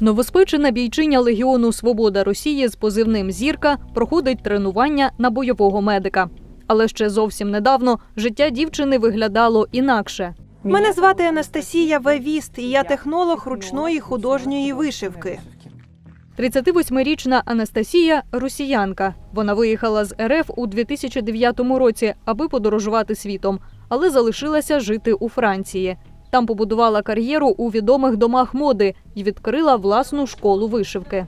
Новоспечена бійчиня Легіону Свобода Росії з позивним Зірка проходить тренування на бойового медика. Але ще зовсім недавно життя дівчини виглядало інакше. Мене звати Анастасія Вевіст, і я технолог ручної художньої вишивки. 38-річна Анастасія росіянка. Вона виїхала з РФ у 2009 році, аби подорожувати світом, але залишилася жити у Франції. Там побудувала кар'єру у відомих домах моди і відкрила власну школу вишивки.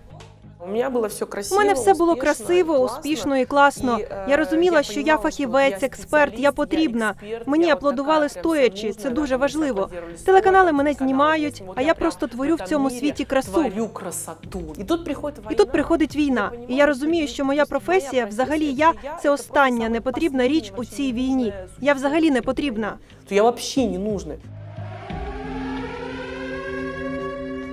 У мене було все У мене все було красиво, успішно і класно. Е, Я розуміла, що я фахівець, експерт, я потрібна. Мені аплодували стоячи. Це дуже важливо. Телеканали мене знімають, а я просто творю в цьому світі красу. І тут приходить І тут приходить війна, і я розумію, що моя професія, взагалі я це остання непотрібна річ у цій війні. Я взагалі не потрібна. То я взагалі не нужна.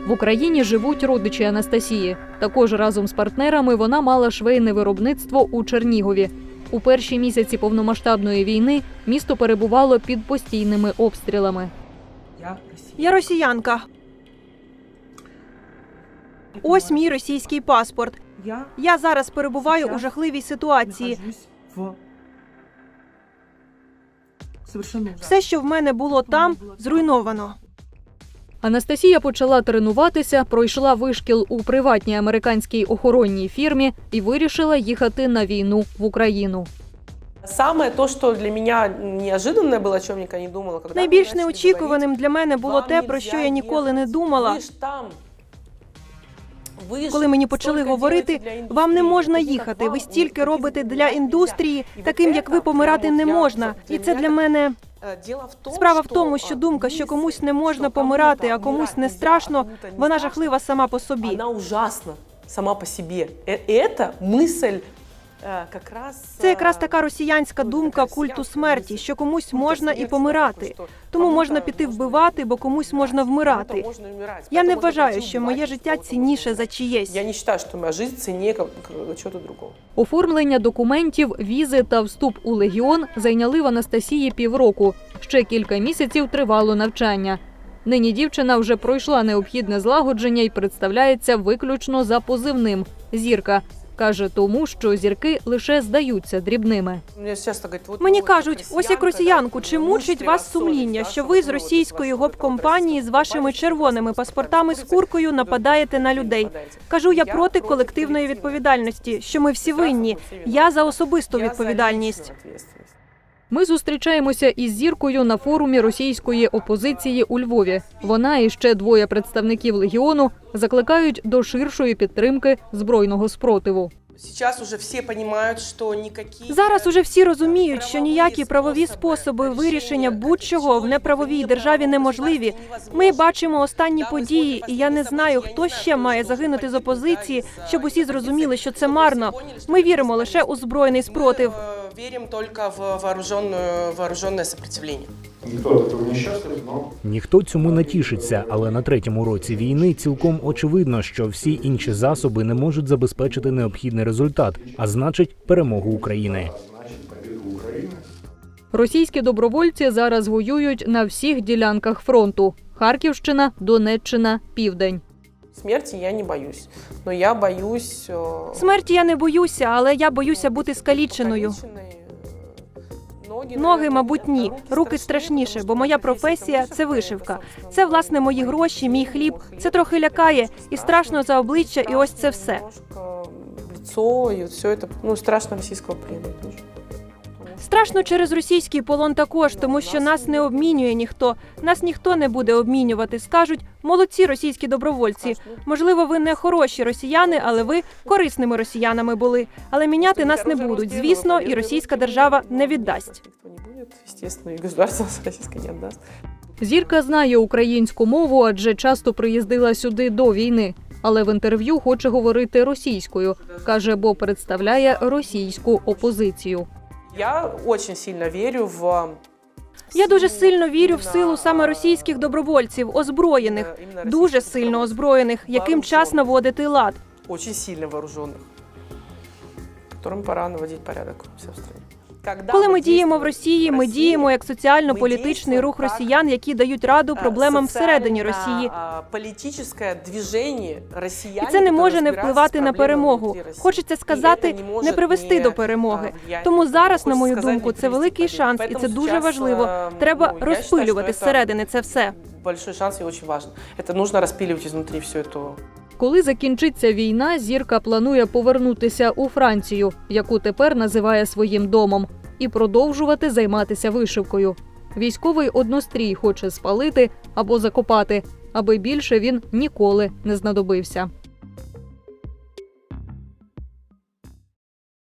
В Україні живуть родичі Анастасії. Також разом з партнерами вона мала швейне виробництво у Чернігові. У перші місяці повномасштабної війни місто перебувало під постійними обстрілами. Я росіянка. Ось мій російський паспорт. Я зараз перебуваю у жахливій ситуації. Все, що в мене було там, зруйновано. Анастасія почала тренуватися, пройшла вишкіл у приватній американській охоронній фірмі і вирішила їхати на війну в Україну. Самое то, что для меня неожиданное было, о чем я никогда не думала. Когда Найбільш неочікуваним для мене було те, про що я ніколи не думала. Там. Ви Коли мені почали говорити, вам не можна їхати, ви стільки робите для індустрії, таким як ви помирати не можна. І це для мене Е, справа в тому, що думка, що комусь не можна помирати, а комусь не страшно, вона жахлива сама по собі. Вона ужасна сама по собі. Це Это мысль э, как раз... Це якраз э, така росіянська ну, думка така культу росіянська смерті, мисль. що комусь культа можна і смерті, помирати. що Тому кому-то можна піти можна вбивати, бо комусь можна вмирати. кому-то можна вмирати. Я не Поэтому можна вважаю, пойти що вбивати, моє життя кого-то цінніше можна за чиєсь. Я не считаю, что моя жизнь ценнее как, как чего-то другого. Оформлення документів, візи та вступ у легіон зайняли в Анастасії півроку. Ще кілька місяців тривало навчання. Нині дівчина вже пройшла необхідне злагодження і представляється виключно за позивним зірка. Каже тому, що зірки лише здаються дрібними. Мені кажуть, ось як росіянку, чи мучить вас сумління, що ви з російської гоп-компанії з вашими червоними паспортами з куркою нападаєте на людей? Кажу, я проти колективної відповідальності, що ми всі винні. Я за особисту відповідальність. Ми зустрічаємося із зіркою на форумі російської опозиції у Львові. Вона і ще двоє представників легіону закликають до ширшої підтримки збройного спротиву. Сейчас уже все понимают, что никакие... Зараз уже всі розуміють, що ніякі правові способи вирішення будь-чого в неправовій державі неможливі. Ми бачимо останні події, і я не знаю, хто ще має загинути з опозиції, щоб усі зрозуміли, що це марно. Ми віримо лише у збройний спротив Мы э, верим только в вооруженную, вооруженное сопротивление. Никто от этого не счастлив, но Ніхто цьому не тішиться, але на третьому році війни цілком очевидно, що всі інші засоби не можуть забезпечити необхідний результат, а значить перемогу України. значит победу Украины. Російські добровольці зараз воюють на всіх ділянках фронту: Харківщина, Донеччина, Південь. Смерти я не боюсь, но я боюсь... э, Смерті я не боюся, але я боюся бути скаліченою. покалеченной, э, Ноги, Ноги, наверное, мабуть, нет, ні. а Руки страшніше, бо моя професія це вишивка. Це власне мої гроші, мій хліб. Це трохи лякає, і страшно за обличчя, і ось це все. Немножко лицо и все это, ну, страшно российского плена тоже. Страшно через російський полон також, тому що нас не обмінює ніхто. Нас ніхто не буде обмінювати. Скажуть, молодці російські добровольці. Можливо, ви не хороші росіяни, але ви корисними росіянами були. Але міняти нас не будуть. Звісно, і російська держава не віддасть. Естественно, и государство российское не отдаст. Зірка знає українську мову, адже часто приїздила сюди до війни. Але в інтерв'ю хоче говорити російською. каже, бо представляє російську опозицію. Я очень сильно верю в... Я дуже сильно вірю в силу саме російських добровольців, озброєних, дуже сильно озброєних, яким час наводити лад. Очень сильно вооружених, которым пора наводити порядок в стране. когда Коли мы ми діємо в действуем Росії, ми России, діємо як ми соціально-політичний дійствуємо рух як, росіян, які дають раду э, проблемам всередині социально, Росії. а, политическое движение І россиян, це не которые може не разбираются впливати с на проблемами перемогу. внутри России. Хочеться І сказати, це може не привести не, до перемоги. а, влиять. Тому зараз, на Хочеться мою сказати, думку, не це привести великий до шанс, победи. і це Поэтому дуже сейчас, важливо. э, Треба ну, я считаю, розпилювати що це зсередини це все. Большой шанс и очень важно. Это нужно распиливать изнутри все это Коли закінчиться війна, зірка планує повернутися у Францію, яку тепер називає своїм домом, і продовжувати займатися вишивкою. Військовий однострій хоче спалити або закопати, аби більше він ніколи не знадобився.